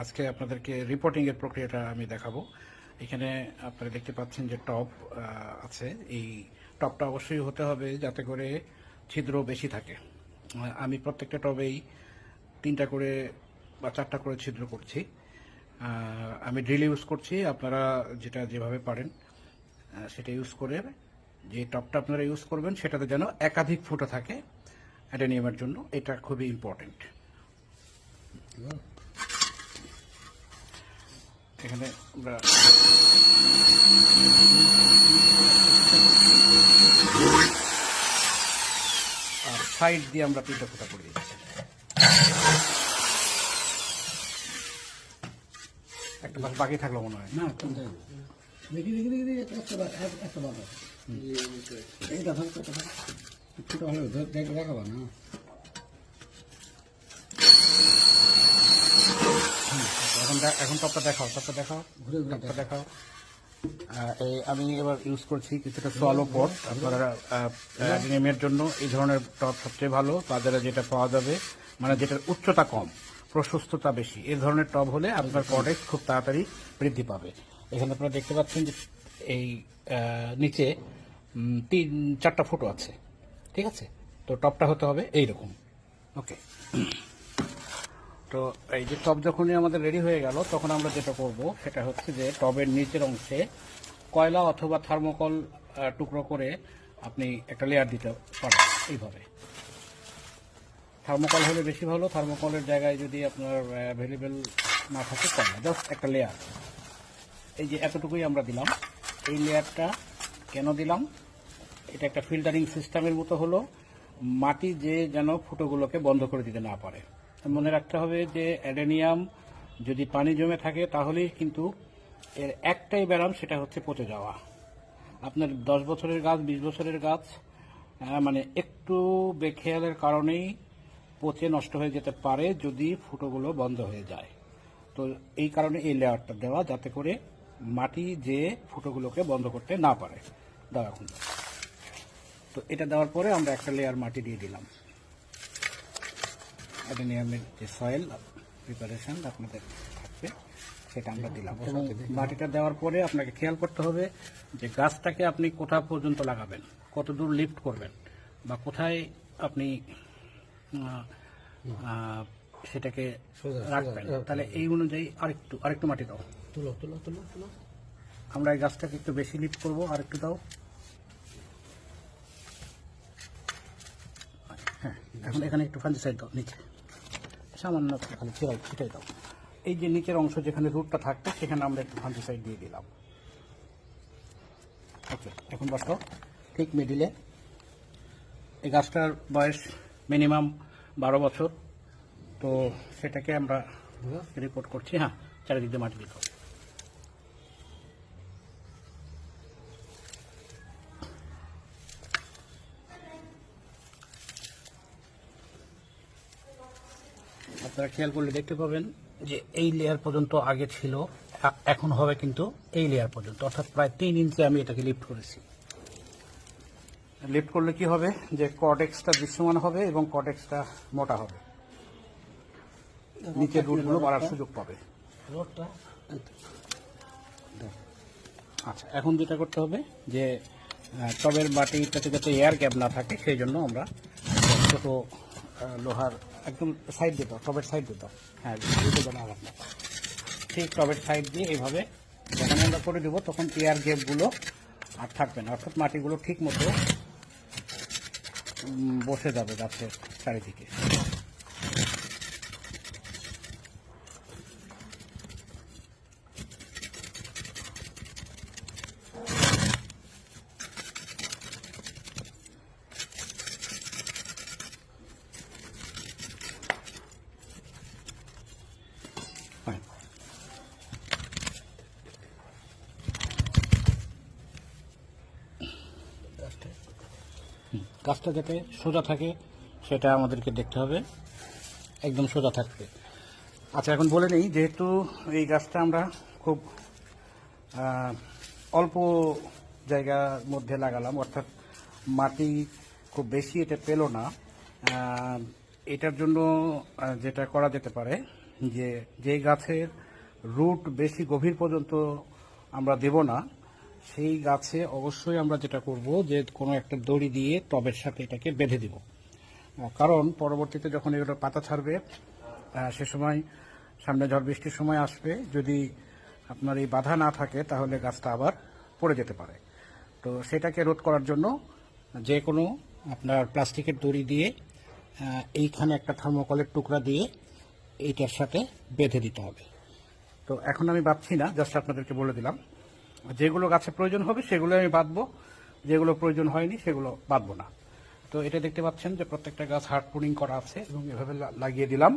আজকে আপনাদেরকে রিপোর্টিংয়ের প্রক্রিয়াটা আমি দেখাবো। এখানে আপনারা দেখতে পাচ্ছেন যে টপ আছে। এই টপটা অবশ্যই হতে হবে যাতে করে ছিদ্র বেশি থাকে। আমি প্রত্যেকটা টবেই তিনটা করে বা চারটা করে ছিদ্র করছি। আমি ড্রিল ইউজ করছি। আপনারা যেটা যেভাবে পারেন সেটা ইউজ করে যে টপটা আপনারা ইউজ করবেন, সেটাতে যেন একাধিক ফুটো থাকে অ্যাডেনিয়ামের জন্য। এটা খুবই ইম্পর্টেন্ট এখানে আমরা আর সাইড দিয়ে আমরা তিনটা ফুটা করে দিচ্ছি। একটা বাকি থাকল মনে হয়। না দেখি দেখি দেখি একটা একটা এইটা দেখ, দেখাবা না। এখন এখন টপটা দেখাও টপটা দেখাও ঘুরে ঘুরে টপটা দেখাও। এই আমি এবার ইউজ করছি কিছুটা সোয়ালো পট। আপনারা অ্যাডেনিয়ামের জন্য এই ধরনের টপ সবচেয়ে ভালো। বাজারে যেটা পাওয়া যাবে মানে যেটার উচ্চতা কম প্রশস্ততা বেশি এই ধরনের টব হলে আপনার প্রোডাক্ট খুব তাড়াতাড়ি বৃদ্ধি পাবে। এখানে আপনারা দেখতে পাচ্ছেন যে এই নিচে তিন চারটা ফুটো আছে। ঠিক আছে? তো টপটা হতে হবে এইরকম। ওকে। তো এই যে টব যখনই আমাদের রেডি হয়ে গেল, তখন আমরা যেটা করব, সেটা হচ্ছে যে টবের নিচের অংশে কয়লা অথবা থার্মোকল টুকরো করে আপনি একটা লেয়ার দিতে পারেন এইভাবে। থার্মোকল হলে বেশি ভালো, থার্মোকলের জায়গায় যদি আপনার অ্যাভেলেবেল না থাকে কয়লা জাস্ট একটা লেয়ার এই যে এতটুকুই আমরা দিলাম। এই লেয়ারটা কেন দিলাম? এটা একটা ফিল্টারিং সিস্টেমের মতো হলো, মাটি যে যেন ফুটোগুলোকে বন্ধ করে দিতে না পারে। মনে রাখতে হবে যে অ্যাডেনিয়াম যদি পানি জমে থাকে, তাহলেই কিন্তু এর একটাই ব্যারাম সেটা হচ্ছে পচে যাওয়া। আপনার দশ বছরের গাছ, বিশ বছরের গাছ মানে একটু বেখেয়ালের কারণেই পচে নষ্ট হয়ে যেতে পারে যদি ফুটোগুলো বন্ধ হয়ে যায়। তো এই কারণে এই লেয়ারটা দেওয়া, যাতে করে মাটি যে ফুটোগুলোকে বন্ধ করতে না পারে। দাও এখন তো এটা দেওয়ার পরে আমরা একটা লেয়ার মাটি দিয়ে দিলাম। অ্যাডেনিয়ামের যে সয়েল প্রিপারেশন আপনাদের থাকবে সেটা আমরা দিলাম। মাটিটা দেওয়ার পরে আপনাকে খেয়াল করতে হবে যে গাছটাকে আপনি কোথা পর্যন্ত লাগাবেন কত দূর লিফট করবেন বা কোথায় আপনি সেটাকে রাখবেন। তাহলে এই অনুযায়ী আরেকটু আরেকটু মাটি দাও। তুলো তুলো তুলো তুলো। আমরা এই গাছটাকে একটু বেশি লিফট করব আর একটু দাও। হ্যাঁ এখন এখানে একটু ফান্দি সাইড দাও নিচে। সামান্য একটু খালি ছিটাই ছিটাই দাও। এই যে নিচের অংশ যেখানে রুটটা থাকবে সেখানে আমরা একটু ফান্দি সাইড দিয়ে দিলাম। ওকে এখন বসো। ঠিক মিডিলে এই গাছটার বয়স মিনিমাম বারো বছর। তো সেটাকে আমরা রিপোর্ট করছি। হ্যাঁ চারিদিক দিয়ে মাটি দিতে আপনারা খেয়াল করলে দেখতে পাবেন যে এই লেয়ার পর্যন্ত আগে ছিল এখন হবে কিন্তু এই লেয়ার পর্যন্ত। অর্থাৎ প্রায় তিন ইঞ্চি আমি এটাকে লিফট করেছি। লিফট করলে কি হবে? যে কটেক্সটা দৃশ্যমান হবে এবং কটেক্সটা মোটা হবে। নিচের রুটগুলো বাড়ার সুযোগ পাবে। আচ্ছা এখন যেটা করতে হবে যে টবের বাটিটাতে যাতে এয়ার গ্যাপ না থাকে সেই জন্য আমরা ছোট লোহার একদম সাইড দিত টবের সাইড দিত হ্যাঁ দুটো আঘাত ঠিক টবের সাইড দিয়ে এইভাবে যখন আমরা করে দেবো, তখন এয়ার গ্যাপগুলো আর থাকবে না। অর্থাৎ মাটিগুলো ঠিক মতো বসে যাবে গাছের চারিদিকে। গাছটা যাতে সোজা থাকে, সেটা আমাদেরকে দেখতে হবে। একদম সোজা থাকবে আচ্ছা এখন বলে নেই, যেহেতু এই গাছটা আমরা খুব অল্প জায়গার মধ্যে লাগালাম, অর্থাৎ মাটি খুব বেশি এটা পেল না এটার জন্য যেটা করা যেতে পারে, যে যে গাছের রুট বেশি গভীর পর্যন্ত আমরা দেব না সেই গাছে অবশ্যই আমরা যেটা করব যে কোনো একটা দড়ি দিয়ে টবের সাথে এটাকে বেঁধে দিব। কারণ পরবর্তীতে যখন এগুলো পাতা ছাড়বে সে সময় সামনে ঝড় বৃষ্টির সময় আসবে। যদি আপনার এই বাধা না থাকে, তাহলে গাছটা আবার পড়ে যেতে পারে। তো সেটাকে রোধ করার জন্য যে কোনো আপনার প্লাস্টিকের দড়ি দিয়ে এইখানে একটা থার্মোকলের টুকরা দিয়ে এইটার সাথে বেঁধে দিতে হবে। তো এখন আমি ভাবছি না, জাস্ট আপনাদেরকে বলে দিলাম। যেগুলো গাছে প্রয়োজন হবে সেগুলো আমি বাঁধবো। যেগুলো প্রয়োজন হয়নি সেগুলো বাঁধবো না। তো এটা দেখতে পাচ্ছেন যে প্রত্যেকটা গাছ হার্ড পুডিং করা আছে এবং এভাবে লাগিয়ে দিলাম।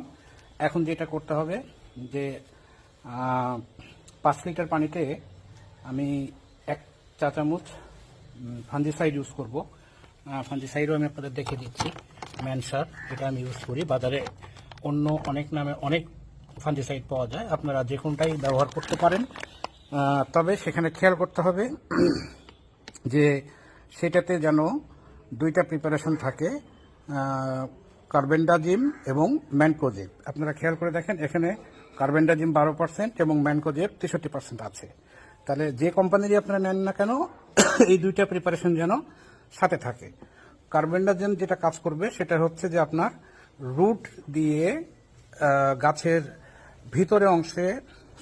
এখন যেটা করতে হবে যে পাঁচ লিটার পানিতে আমি এক চা চামচ ফাঞ্জিসাইড ইউজ করব। ফাঞ্জিসাইডও আমি আপনাদের দেখে দিচ্ছি। ম্যানসার এটা আমি ইউজ করি। বাজারে অন্য অনেক নামে অনেক ফাঞ্জিসাইড পাওয়া যায়। আপনারা যে কোনটাই ব্যবহার করতে পারেন। তবে সেখানে খেয়াল করতে হবে যে সেটাতে যেন দুইটা প্রিপারেশন থাকে কার্বেন্ডাজিম এবং ম্যানকোজেব আপনারা খেয়াল করে দেখেন, এখানে কার্বেন্ডাজিম বারো পার্সেন্ট এবং ম্যানকোজেব তেষট্টি পার্সেন্ট আছে। তাহলে যে কোম্পানিরই আপনারা নেন না কেন, এই দুইটা প্রিপারেশন যেন সাথে থাকে। কার্বেন্ডাজিম যেটা কাজ করবে, সেটা হচ্ছে যে আপনার রুট দিয়ে গাছের ভিতরে অংশে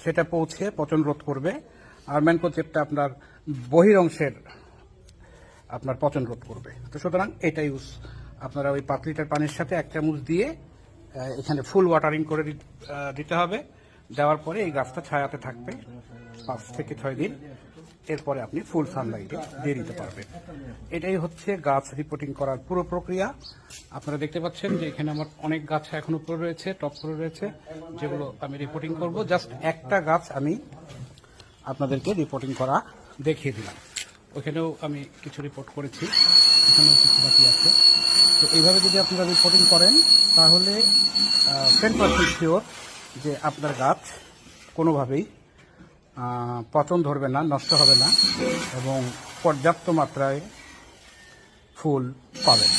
সেটা পৌঁছে পচন রোধ করবে। আর ম্যানকোচেপটা আপনার বহির অংশের আপনার পচন রোধ করবে। তো সুতরাং এটা ইউজ আপনারা ওই পাঁচ লিটার পানির সাথে এক চামচ দিয়ে এখানে ফুল ওয়াটারিং করে দিতে হবে। দেওয়ার পরে এই গাছটা ছায়াতে থাকবে পাঁচ থেকে ছয় দিন। এরপরে আপনি ফুল সানলাইটে দিয়ে দিতে পারবেন। এটাই হচ্ছে গাছ রিপোর্টিং করার পুরো প্রক্রিয়া। আপনারা দেখতে পাচ্ছেন যে এখানে আমার অনেক গাছ এখন উপরে রয়েছে, টপ করে রয়েছে, যেগুলো আমি রিপোর্টিং করব। জাস্ট একটা গাছ আমি আপনাদেরকে রিপোর্টিং করা দেখিয়ে দিলাম। ওখানেও আমি কিছু রিপোর্ট করেছি, এখানেও কিছু বাকি আছে। তো এইভাবে যদি আপনারা রিপোর্টিং করেন, তাহলে টেন পার্সেন্ট শিওর যে আপনার গাছ কোনোভাবেই পচন ধরবে না, নষ্ট হবে না এবং পর্যাপ্ত মাত্রায় ফুল পাবেন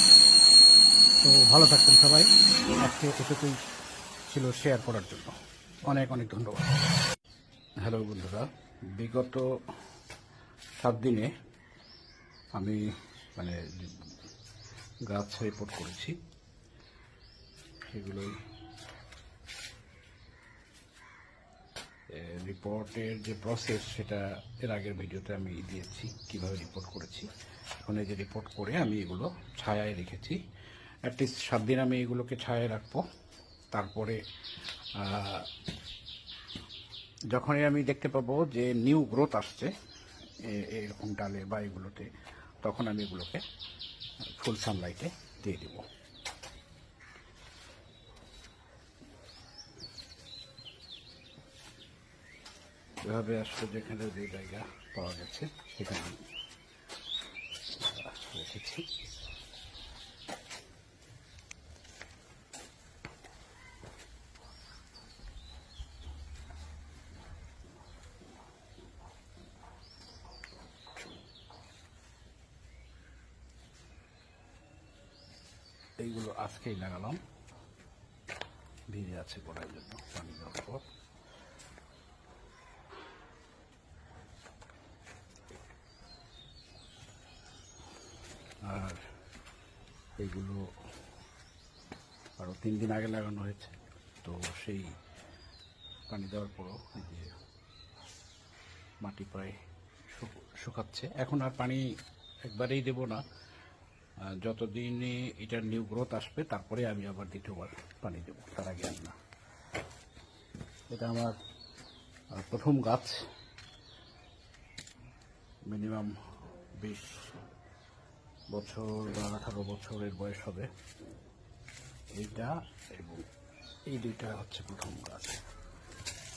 তো ভালো থাকবেন সবাই। আজকে এটুকুই ছিল শেয়ার করার জন্য। অনেক অনেক ধন্যবাদ। হ্যালো বন্ধুরা, বিগত সাত দিনে আমি মানে গাছ রিপোর্ট করেছি, সেগুলোই রিপোর্টের যে প্রসেস সেটা এর আগের ভিডিওতে আমি দিয়েছি, কীভাবে রিপোর্ট করেছি। এখন যে রিপোর্ট করে আমি এগুলো ছায়ায় রেখেছি। অ্যাটলিস্ট সাত দিন আমি এগুলোকে ছায়ায় রাখব। তারপরে যখনই আমি দেখতে পাবো যে নিউ গ্রোথ আসছে এরকম ডালে বা এগুলোতে, তখন আমি এগুলোকে ফুল সানলাইটে দিয়ে দেব। এভাবে আসলে যেখানে যে জায়গা পাওয়া গেছে, সেখানে রেখেছি এইগুলো আজকেই লাগালাম। ভিজে আছে গোড়ার জন্য, পানি দেওয়ার পর। আর এইগুলো আরও তিন দিন আগে লাগানো হয়েছে। তো সেই পানি দেওয়ার পরও যে মাটি প্রায় শুকাচ্ছে। এখন আর পানি একবারেই দেব না। যতদিনে এটার নিউ গ্রোথ আসবে, তারপরে আমি আবার দ্বিতীয়বার পানি দেবো। তার আগে না। এটা আমার প্রথম গাছ। মিনিমাম বিশ বছর বা আঠারো বছরের বয়স হবে। এইটা এবং এই দুইটা হচ্ছে প্রথম গাছ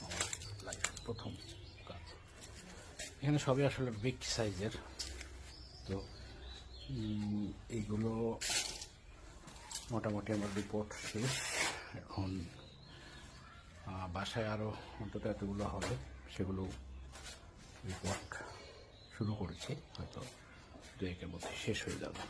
আমার লাইফ প্রথম গাছ এখানে সবই আসলে বিগ সাইজের তো এইগুলো মোটামুটি আমার রিপোর্ট শেষ। এখন বাসায় আরও অন্তত এতগুলো হবে, সেগুলো রিপোর্ট শুরু করেছি, হয়তো একের মধ্যে শেষ হয়ে যাবে।